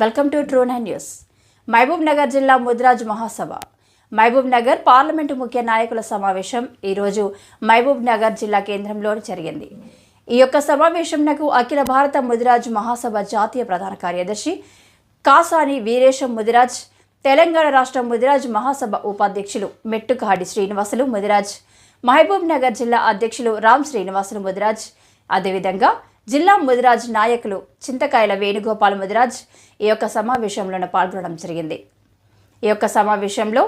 Welcome to true nine news. Mahbubnagar జిల్లా ముద్రాజ్ మహాసభ. Mahabub Nagar parliament ముఖ్య నాయకుల సమావేశం ఈరోజు మహబూబ్ నగర్ జిల్లా కేంద్రంలో జరిగింది. ఈ యొక్క సమావేశంనకు అఖిల భారత ముదిరాజ్ మహాసభ జాతీయ ప్రధాన కార్యదర్శి కాసాని వీరేశం ముదిరాజ్ తెలంగాణ రాష్ట్ర ముదిరాజ్ మహాసభ ఉపాధ్యక్షులు మెట్టుకాడి శ్రీనివాసులు ముదిరాజ్ మహబూబ్ నగర్ జిల్లా అధ్యక్షులు రామ్ శ్రీనివాసులు ముదిరాజ్. అదేవిధంగా జిల్లా ముదిరాజ్ నాయకులు చింతకాయల వేణుగోపాల్ ముదిరాజ్ ఈ యొక్క సమావేశంలో పాల్గొనడం జరిగింది. ఈ యొక్క సమావేశంలో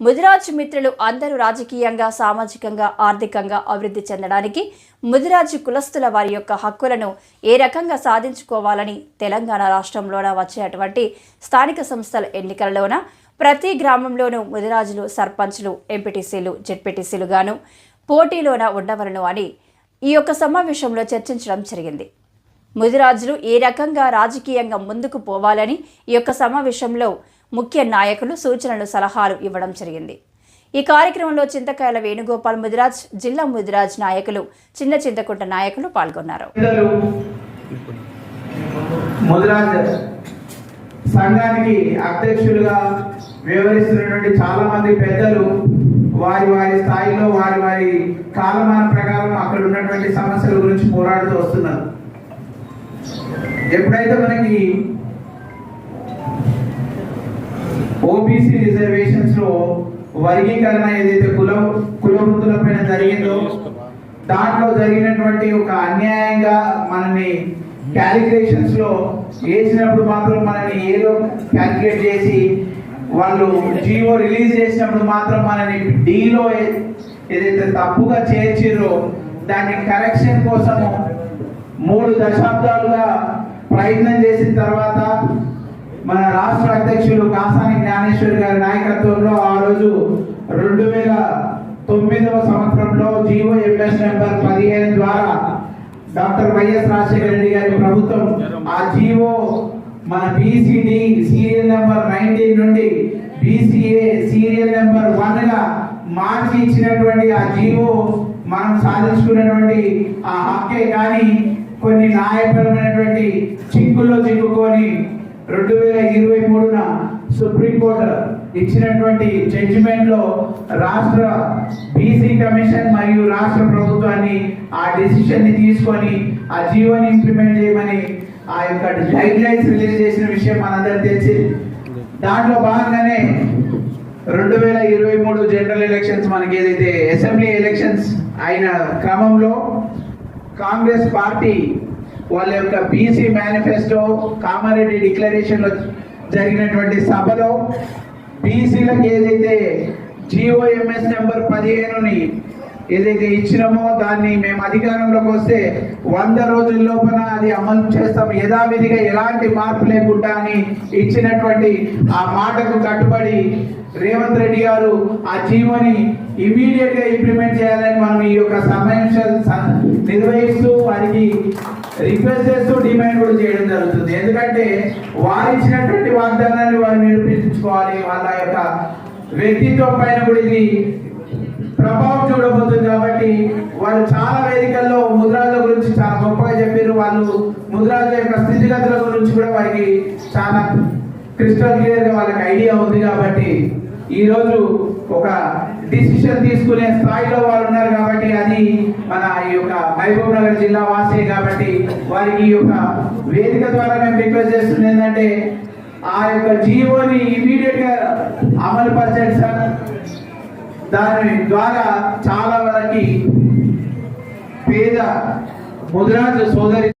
ముదిరాజ్ మిత్రులు అందరూ రాజకీయంగా సామాజికంగా ఆర్థికంగా అభివృద్ధి చెందడానికి ముదిరాజ్ కులస్తుల వారి యొక్క హక్కులను ఏ రకంగా సాధించుకోవాలని తెలంగాణ రాష్ట్రంలోన వచ్చేటువంటి స్థానిక సంస్థల ఎన్నికలలోన ప్రతి గ్రామంలోనూ ముదిరాజులు సర్పంచ్లు ఎంపీటీసీలు జెడ్పీటీసీలు గాను పోటీలోన ఉండవలను అని ఈ యొక్క సమావేశంలో చర్చించడం జరిగింది. ముదిరాజులు ఏ రకంగా రాజకీయంగా ముందుకు పోవాలని ఈ యొక్క సమావేశంలో ముఖ్య నాయకులు సూచనలు సలహాలు ఇవ్వడం జరిగింది. ఈ కార్యక్రమంలో చింతకాయల వేణుగోపాల్ ముదిరాజ్ జిల్లా ముదిరాజ్ నాయకులు చిన్న చింతకుంట నాయకులు పాల్గొన్నారు. సంఘానికి అధ్యక్షులుగా వ్యవహరిస్తున్నటువంటి చాలా మంది పెద్దలు వారి వారి స్థాయిలో వారి వారి కాలమాన ప్రకారం అక్కడ ఉన్నటువంటి సమస్యల గురించి పోరాడుతూ వస్తున్నారు. ఎప్పుడైతే మనకి ఓబీసీ రిజర్వేషన్స్లో వర్గీకరణ ఏదైతే కుల కుల వృత్తుల పైన జరిగిందో దాంట్లో జరిగినటువంటి ఒక అన్యాయంగా మనని క్యాలిక్యులేషన్స్లో వేసినప్పుడు మాత్రం మనని ఏదో క్యాలిక్యులేట్ చేసి వాళ్ళు జీవో రిలీజ్ చేసినప్పుడు మాత్రం మనని డీలో ఏదైతే తప్పుగా చేర్చిరో దాని కరెక్షన్ కోసము మూడు దశాబ్దాలుగా ప్రయత్నం చేసిన తర్వాత మన రాష్ట్ర అధ్యక్షులు కాసాని జ్ఞానేశ్వరి గారి నాయకత్వంలో ఆ రోజు రెండు వేల తొమ్మిదవ సంవత్సరంలో జీవో ఎంఎస్ నెంబర్ పదిహేను ద్వారా డాక్టర్ వైఎస్ రాజశేఖర రెడ్డి గారి ప్రభుత్వం ఆ జీవో మన బీసీడి సీరియల్ నెంబర్ నైన్టీన్ నుండి బీసీఏ సీరియల్ నెంబర్ వన్గా మార్చి ఇచ్చినటువంటి ఆ జీవో మనం సాధించుకున్నటువంటి ఆ హక్కే కానీ కొన్ని న్యాయపరమైనటువంటి చిక్కుల్లో చిక్కుకొని రెండు వేల ఇరవై మూడున సుప్రీంకోర్టు ఇచ్చినటువంటి జడ్జిమెంట్లో రాష్ట్ర బీసీ కమిషన్ మరియు రాష్ట్ర ప్రభుత్వాన్ని ఆ డెసిషన్ని తీసుకొని ఆ జీవోని ఇంప్లిమెంట్ చేయమని ఆ యొక్క గైడ్ లైన్స్ రిలీజ్ చేసిన విషయం మనందరికి తెలిసి దాంట్లో భాగంగానే రెండు వేల ఇరవై మూడు జనరల్ ఎలక్షన్స్ మనకి ఏదైతే అసెంబ్లీ ఎలక్షన్స్ అయిన క్రమంలో కాంగ్రెస్ పార్టీ వాళ్ళ యొక్క బీసీ మేనిఫెస్టో కామారెడ్డి డిక్లరేషన్లో జరిగినటువంటి సభలో బీసీలకు ఏదైతే జిఓఎంఎస్ నెంబర్ పదిహేనుని ఏదైతే ఇచ్చినామో దాన్ని మేము అధికారంలోకి వస్తే వంద రోజుల లోపల అది అమలు చేస్తాం. యథావిధిగా ఎలాంటి మార్పు లేకుండా అని ఇచ్చినటువంటి ఆ మాటకు కట్టుబడి రేవంత్ రెడ్డి గారు ఆ జీవోని ఇమీడియట్గా ఇంప్లిమెంట్ చేయాలని మనం ఈ యొక్క సమయం నిర్వహిస్తూ వారికి రిక్వెస్ట్ చేస్తూ డిమాండ్ కూడా చేయడం జరుగుతుంది. ఎందుకంటే వారు ఇచ్చినటువంటి వాగ్దానాన్ని వారు నిరూపించుకోవాలి. వాళ్ళ యొక్క వ్యక్తిత్వం పైన కూడా ఇది ప్రభావం చూడబోతుంది కాబట్టి వాళ్ళు చాలా వేదికల్లో ముద్రాల గురించి చాలా గొప్పగా చెప్పారు. వాళ్ళు ముద్రాల యొక్క స్థితిగతుల గురించి కూడా వారికి చాలా క్రిస్టల్ క్లియర్గా వాళ్ళకి ఐడియా ఉంది కాబట్టి ఈ రోజు ఒక డిసిషన్ తీసుకునే స్థాయిలో వాళ్ళు ఉన్నారు కాబట్టి అది మన ఈ యొక్క మహబూబ్ నగర్ జిల్లా వాసే కాబట్టి వారికి ఈ యొక్క వేదిక ద్వారా మేము రిక్వెస్ట్ చేస్తుంది ఏంటంటే ఆ యొక్క జీవోని ఇమీడియట్గా అమలు పరచండి సార్. దాని ద్వారా చాలా వరకు పేద ముదిరాజు సోదరి